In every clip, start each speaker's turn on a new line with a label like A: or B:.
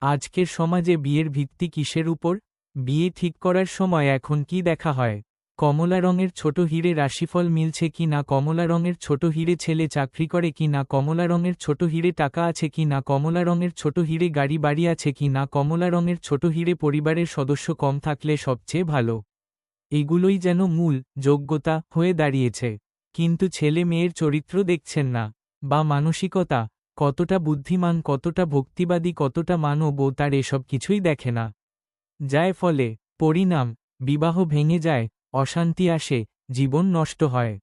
A: আজকের সমাজে বিয়ের ভিত্তি কিসের উপর? বিয়ে ঠিক করার সময় এখন কি দেখা হয়? কমলা রঙের ছোট হিরে রাশিফল মিলছে কি না? কমলা রঙের ছোট হিরে ছেলে চাকরি করে কি না? কমলা রঙের ছোট হিরে টাকা আছে কি না? কমলা রঙের ছোট হিরে গাড়ি বাড়ি আছে কি না? কমলা রঙের ছোট হিরে পরিবারের সদস্য কম থাকলে সবচেয়ে ভালো। এগুলোই যেন মূল যোগ্যতা হয়ে দাঁড়িয়েছে। কিন্তু ছেলে মেয়ের চরিত্র দেখছেন না। বা মানসিকতা কতটা বুদ্ধিমান, কতটা ভক্তিবাদী, কতটা মানব তার এসব কিছুই দেখে না। যায় ফলে পরিণাম, বিবাহ ভেঙে যায়, অশান্তি আসে, জীবন নষ্ট হয়।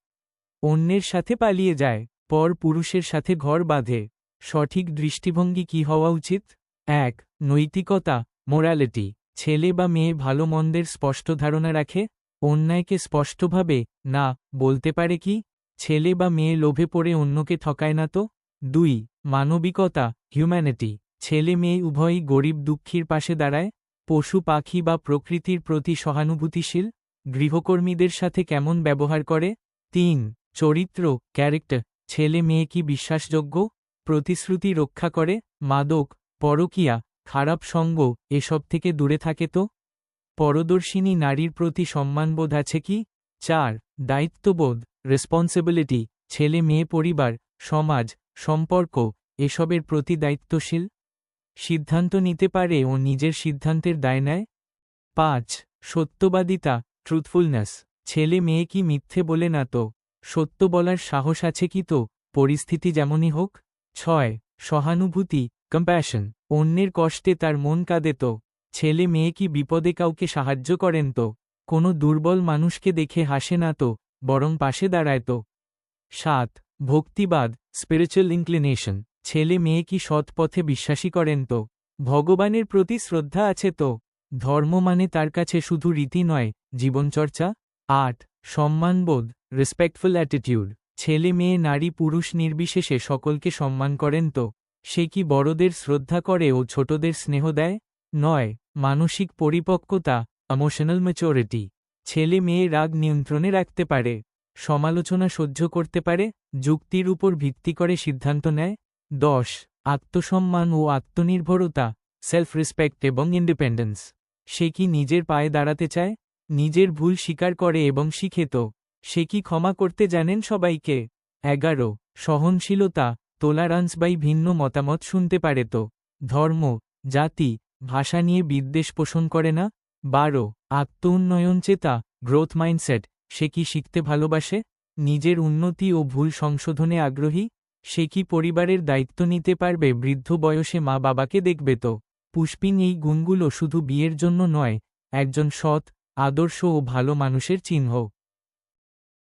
A: অন্যের সাথে পালিয়ে যায়, পর পুরুষের সাথে ঘর বাঁধে। সঠিক দৃষ্টিভঙ্গি কি হওয়া উচিত? এক, নৈতিকতা মোরালিটি ছেলে বা মেয়ে ভালো মন্দের স্পষ্ট ধারণা রাখে? অন্যায়কে স্পষ্টভাবে, না বলতে পারে কি? ছেলে বা মেয়ে লোভে পড়ে অন্যকে ঠকায় না তো? দুই, মানবিকতা হিউম্যানিটি ছেলে মেয়ে উভয়ই গরিব দুঃখীর পাশে দাঁড়ায়, পশু পাখি বা প্রকৃতির প্রতি সহানুভূতিশীল, গৃহকর্মীদের সাথে কেমন ব্যবহার করে? তিন, চরিত্র ক্যারেক্টার ছেলে মেয়ে কি বিশ্বাসযোগ্য? প্রতিশ্রুতি রক্ষা করে, মাদক, পরকিয়া, খারাপ সঙ্গ, এসব থেকে দূরে থাকে তো? পরদর্শিনী নারীর প্রতি সম্মানবোধ আছে কি? চার, দায়িত্ববোধ রেসপন্সিবিলিটি ছেলে মেয়ে পরিবার, সমাজ সম্পর্ক, এসবের প্রতি দায়িত্বশীল? সিদ্ধান্ত নিতে পারে ও নিজের সিদ্ধান্তের দায় নেয়? পাঁচ, সত্যবাদিতা ট্রুথফুলনেস ছেলে মেয়ে কি মিথ্যে বলে না তো? সত্য বলার সাহস আছে কি তো? পরিস্থিতি যেমনই হোক। ছয়, সহানুভূতি কম্প্যাশন অন্যের কষ্টে তার মন কাঁদে তো? ছেলে মেয়ে কি বিপদে কাউকে সাহায্য করেন তো? কোনো দুর্বল মানুষকে দেখে হাসে না তো? বরং পাশে দাঁড়ায় তো? সাত ভক্তিবাদ স্পিরিচুয়াল ইনক্লিনেশন ছেলে মেয়ে কি সৎ পথে বিশ্বাসী করেন তো? ভগবানের প্রতি শ্রদ্ধা আছে তো? ধর্ম মানে তার কাছে শুধু রীতি নয়, জীবনচর্চা? আট সম্মানবোধ রেসপেক্টফুল অ্যাটিটিউড ছেলে মেয়ে নারী পুরুষ নির্বিশেষে সকলকে সম্মান করেন তো? সে কি বড়দের শ্রদ্ধা করে ও ছোটদের স্নেহ দেয়? নয়, মানসিক পরিপক্কতা ইমোশনাল ম্যাচুরিটি ছেলে মেয়ে রাগ নিয়ন্ত্রণে রাখতে পারে। সমালোচনা সহ্য করতে পারে, যুক্তির উপর ভিত্তি করে সিদ্ধান্ত নেয়। দশ, আত্মসম্মান ও আত্মনির্ভরতা সেলফ রেসপেক্ট এবং ইন্ডিপেন্ডেন্স সে কি নিজের পায়ে দাঁড়াতে চায়? নিজের ভুল স্বীকার করে এবং শিখে তো। সে কি ক্ষমা করতে জানেন সবাইকে? এগারো, সহনশীলতা তোলারান্স বাই ভিন্ন মতামত শুনতে পারে তো। ধর্ম, জাতি, ভাষা নিয়ে বিদ্বেষ পোষণ করে না। বারো আত্ম উন্নয়ন চেতা গ্রোথ মাইন্ডসেট সে কি শিখতে ভালোবাসে? নিজের উন্নতি ও ভুল সংশোধনে আগ্রহী? সে কি পরিবারের দায়িত্ব নিতে পারবে? বৃদ্ধ বয়সে মা বাবাকে দেখবে তো? পুষ্পিন এই গুণগুলো শুধু বিয়ের জন্য নয়, একজন সৎ, আদর্শ ও ভালো মানুষের চিহ্ন।